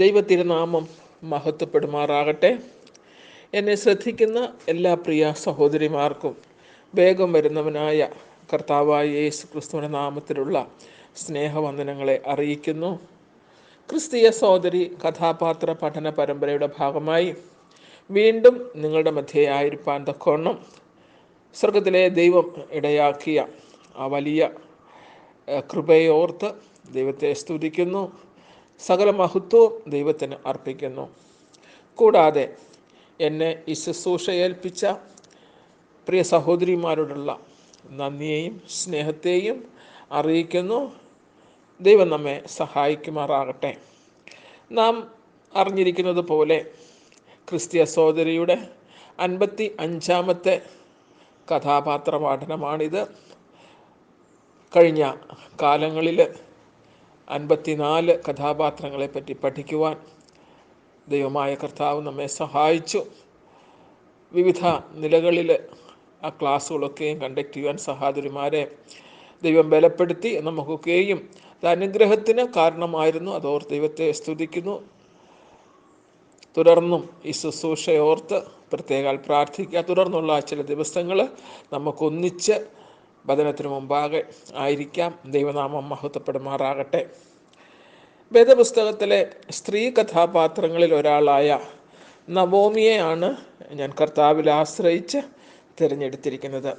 ദൈവത്തിരുനാമം മഹത്വപ്പെടുമാറാകട്ടെ. എന്നെ ശ്രദ്ധിക്കുന്ന എല്ലാ പ്രിയ സഹോദരിമാർക്കും വേഗം വരുന്നവനായ കർത്താവായ യേശു ക്രിസ്തുവിന്റെ നാമത്തിലുള്ള സ്നേഹവന്ദനങ്ങളെ അറിയിക്കുന്നു. ക്രിസ്തീയ സഹോദരി കഥാപാത്ര പഠന പരമ്പരയുടെ ഭാഗമായി വീണ്ടും നിങ്ങളുടെ മധ്യയായിരിക്കാൻ തക്കോണം സ്വർഗത്തിലെ ദൈവം ഇടയാക്കിയ ആ വലിയ കൃപയോർത്ത് ദൈവത്തെ സ്തുതിക്കുന്നു. സകല മഹത്വവും ദൈവത്തിന് അർപ്പിക്കുന്നു. കൂടാതെ എന്നെ ഈ ശുശ്രൂഷ ഏൽപ്പിച്ച പ്രിയ സഹോദരിമാരോടുള്ള നന്ദിയെയും സ്നേഹത്തെയും അറിയിക്കുന്നു. ദൈവം നമ്മെ സഹായിക്കുമാറാകട്ടെ. നാം അറിഞ്ഞിരിക്കുന്നത് പോലെ ക്രിസ്തീയ സഹോദരിയുടെ അൻപത്തി അഞ്ചാമത്തെ കഥാപാത്ര പഠനമാണിത് കഴിഞ്ഞ കാലങ്ങളിൽ അൻപത്തിനാല് കഥാപാത്രങ്ങളെ പറ്റി പഠിക്കുവാൻ ദൈവമായ കർത്താവ് നമ്മെ സഹായിച്ചു. വിവിധ നിലകളിൽ ആ ക്ലാസ്സുകളൊക്കെയും കണ്ടക്ട് ചെയ്യുവാൻ സഹോദരിമാരെ ദൈവം ബലപ്പെടുത്തി നമുക്കൊക്കെയും അത് അനുഗ്രഹത്തിന് കാരണമായിരുന്നു. അതോർ ദൈവത്തെ സ്തുതിക്കുന്നു. തുടർന്നും ഈ ശുശ്രൂഷയോർത്ത് പ്രത്യേകാൽ പ്രാർത്ഥിക്കുക. തുടർന്നുള്ള ചില ദിവസങ്ങൾ നമുക്കൊന്നിച്ച് വചനത്തിന് മുമ്പാകെ ആയിരിക്കാം. ദൈവനാമം മഹത്വപ്പെടുമാറാകട്ടെ. വേദപുസ്തകത്തിലെ സ്ത്രീ കഥാപാത്രങ്ങളിൽ ഒരാളായ നവോമിയെയാണ് ഞാൻ കർത്താവിൽ ആശ്രയിച്ച് തിരഞ്ഞെടുത്തിരിക്കുന്നത്.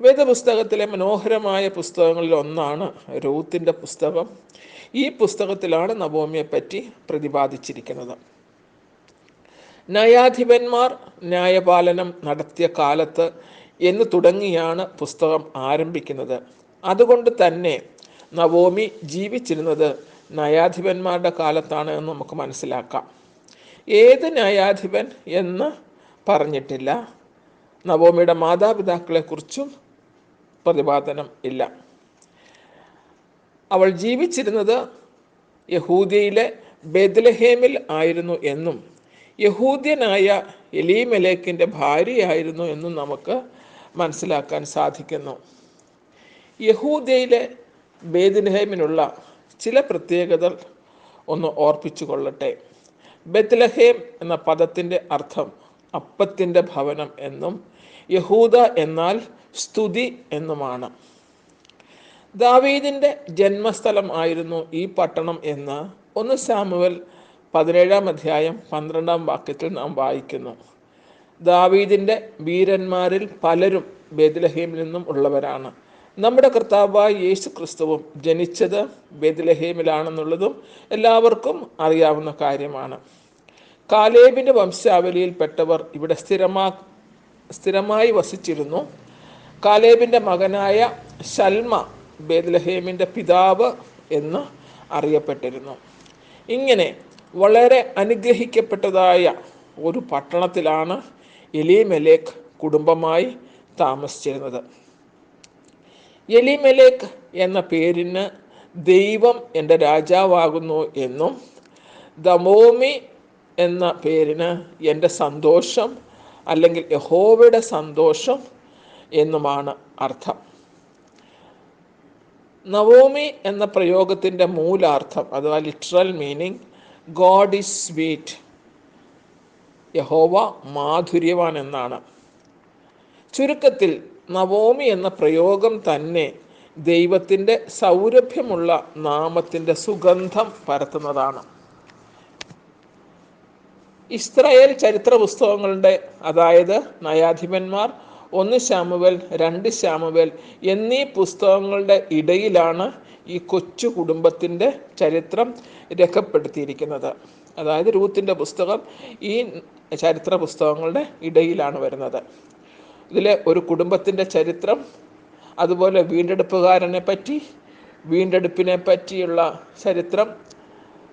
വേദപുസ്തകത്തിലെ മനോഹരമായ പുസ്തകങ്ങളിൽ ഒന്നാണ് രൂത്തിന്റെ പുസ്തകം. ഈ പുസ്തകത്തിലാണ് നവോമിയെ പറ്റി പ്രതിപാദിച്ചിരിക്കുന്നത്. ന്യായാധിപന്മാർ ന്യായപാലനം നടത്തിയ കാലത്ത് എന്ന് തുടങ്ങിയാണ് പുസ്തകം ആരംഭിക്കുന്നത്. അതുകൊണ്ട് തന്നെ നവോമി ജീവിച്ചിരുന്നത് ന്യായാധിപന്മാരുടെ കാലത്താണ് എന്ന് നമുക്ക് മനസ്സിലാക്കാം. ഏത് ന്യായാധിപൻ എന്ന് പറഞ്ഞിട്ടില്ല. നവോമിയുടെ മാതാപിതാക്കളെക്കുറിച്ചും പ്രതിപാദനം ഇല്ല. അവൾ ജീവിച്ചിരുന്നത് യഹൂദിയിലെ ബെദ്ലഹേമിൽ ആയിരുന്നു എന്നും യഹൂദ്യനായ എലീമലേക്കിന്റെ ഭാര്യയായിരുന്നു എന്നും നമുക്ക് മനസ്സിലാക്കാൻ സാധിക്കുന്നു. യഹൂദയിലെ ബേദ്ലഹേമിനുള്ള ചില പ്രത്യേകതകൾ ഒന്ന് ഓർപ്പിച്ചു കൊള്ളട്ടെ. ബെത്ലഹേം എന്ന പദത്തിന്റെ അർത്ഥം അപ്പത്തിന്റെ ഭവനം എന്നും യഹൂദ എന്നാൽ സ്തുതി എന്നുമാണ്. ദാവീദിന്റെ ജന്മസ്ഥലം ആയിരുന്നു ഈ പട്ടണം എന്ന് ഒന്ന് സാമുവൽ പതിനേഴാം അധ്യായം പന്ത്രണ്ടാം വാക്യത്തിൽ നാം വായിക്കുന്നു. ദാവീദിന്റെ വീരന്മാരിൽ പലരും ബേദ്ലഹീമിൽ നിന്നും ഉള്ളവരാണ്. നമ്മുടെ കർത്താവായ യേശു ക്രിസ്തുവും ജനിച്ചത് ബേദ്ലഹീമിലാണെന്നുള്ളതും എല്ലാവർക്കും അറിയാവുന്ന കാര്യമാണ്. കാലേബിന്റെ വംശാവലിയിൽപ്പെട്ടവർ ഇവിടെ സ്ഥിരമാ സ്ഥിരമായി വസിച്ചിരുന്നു. കാലേബിന്റെ മകനായ ശൽമ ബേദ്ലഹേമിന്റെ പിതാവ് എന്ന് അറിയപ്പെട്ടിരുന്നു. ഇങ്ങനെ വളരെ അനുഗ്രഹിക്കപ്പെട്ടതായ ഒരു പട്ടണത്തിലാണ് എലിമെലേക്ക് കുടുംബമായി താമസിച്ചിരുന്നത്. എലിമെലേക്ക് എന്ന പേരിന് ദൈവം എന്റെ രാജാവാകുന്നു എന്നും ദമോമി എന്ന പേരിന് എന്റെ സന്തോഷം അല്ലെങ്കിൽ യഹോവയുടെ സന്തോഷം എന്നുമാണ് അർത്ഥം. നവോമി എന്ന പ്രയോഗത്തിന്റെ മൂലാർത്ഥം അഥവാ literal meaning God is sweet യഹോവ മാധുര്യവാൻ എന്നാണ്. ചുരുക്കത്തിൽ നവോമി എന്ന പ്രയോഗം തന്നെ ദൈവത്തിന്റെ സൗരഭ്യമുള്ള നാമത്തിന്റെ സുഗന്ധം പരത്തുന്നതാണ്. ഇസ്രായേൽ ചരിത്ര പുസ്തകങ്ങളുടെ അതായത് നയാധിപന്മാർ ഒന്ന് ശാമുവൽ രണ്ട് ശാമുവൽ എന്നീ പുസ്തകങ്ങളുടെ ഇടയിലാണ് ഈ കൊച്ചു കുടുംബത്തിന്റെ ചരിത്രം രേഖപ്പെടുത്തിയിരിക്കുന്നത്. അതായത് രൂത്തിന്റെ പുസ്തകം ഈ ചരിത്ര പുസ്തകങ്ങളുടെ ഇടയിലാണ് വരുന്നത്. ഇതിലെ ഒരു കുടുംബത്തിന്റെ ചരിത്രം അതുപോലെ വീണ്ടെടുപ്പുകാരനെ പറ്റി വീണ്ടെടുപ്പിനെ പറ്റിയുള്ള ചരിത്രം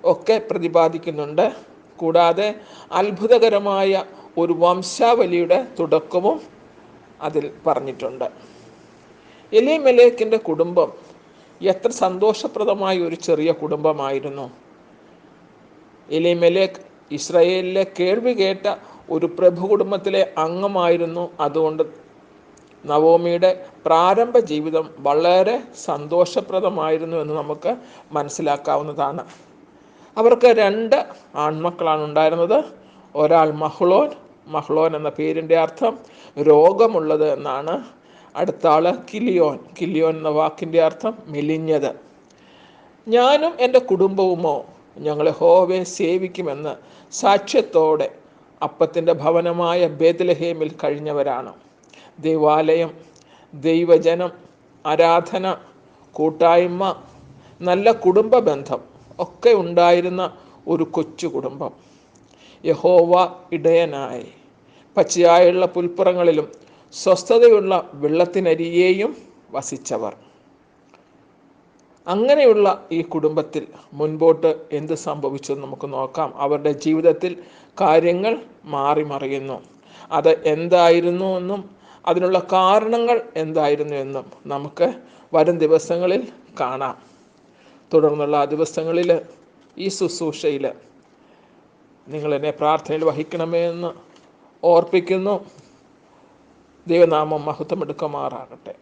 ഒക്കെ പ്രതിപാദിക്കുന്നുണ്ട്. കൂടാതെ അത്ഭുതകരമായ ഒരു വംശാവലിയുടെ തുടക്കവും അതിൽ പറഞ്ഞിട്ടുണ്ട്. എലിമലേക്കിന്റെ കുടുംബം എത്ര സന്തോഷപ്രദമായ ഒരു ചെറിയ കുടുംബമായിരുന്നു. എലിമലേക്ക് ഇസ്രയേലിലെ കേൾവി കേട്ട ഒരു പ്രഭു കുടുംബത്തിലെ അംഗമായിരുന്നു. അതുകൊണ്ട് നവോമിയുടെ പ്രാരംഭ ജീവിതം വളരെ സന്തോഷപ്രദമായിരുന്നു എന്ന് നമുക്ക് മനസ്സിലാക്കാവുന്നതാണ്. അവർക്ക് രണ്ട് ആൺമക്കളാണ് ഉണ്ടായിരുന്നത് ഒരാൾ മഹ്ലോൻ മഹ്ലോൻ എന്ന പേരിന്റെ അർത്ഥം രോഗമുള്ളത് എന്നാണ്. അടുത്ത ആൾ കിലിയോൻ. കിലിയോൻ എന്ന വാക്കിന്റെ അർത്ഥം മെലിഞ്ഞത്. ഞാനും എന്റെ കുടുംബവുമോ ഞങ്ങൾ ഹോവെ സേവിക്കുമെന്ന് സാക്ഷ്യത്തോടെ അപ്പത്തിന്റെ ഭവനമായ ബേദലഹേമിൽ കഴിഞ്ഞവരാണ്. ദൈവാലയം ദൈവജനം ആരാധന കൂട്ടായ്മ നല്ല കുടുംബ ബന്ധം ഒക്കെ ഉണ്ടായിരുന്ന ഒരു കൊച്ചു കുടുംബം. യഹോവ ഇടയനായി. പച്ചയായുള്ള പുൽപ്പുറങ്ങളിലും സ്വസ്ഥതയുള്ള വെള്ളത്തിനരിയേയും വസിച്ചവർ. അങ്ങനെയുള്ള ഈ കുടുംബത്തിൽ മുൻപോട്ട് എന്ത് സംഭവിച്ചെന്ന് നമുക്ക് നോക്കാം. അവരുടെ ജീവിതത്തിൽ കാര്യങ്ങൾ മാറി മറിയുന്നു. അത് എന്തായിരുന്നു എന്നും അതിനുള്ള കാരണങ്ങൾ എന്തായിരുന്നു എന്നും നമുക്ക് വരും ദിവസങ്ങളിൽ കാണാം. തുടർന്നുള്ള ദിവസങ്ങളിൽ ഈ ശുശ്രൂഷയിൽ നിങ്ങളെന്നെ പ്രാർത്ഥനയിൽ വഹിക്കണമേ എന്ന് ഓർപ്പിക്കുന്നു. ദൈവനാമം മഹത്വമെടുക്കുമാറാകട്ടെ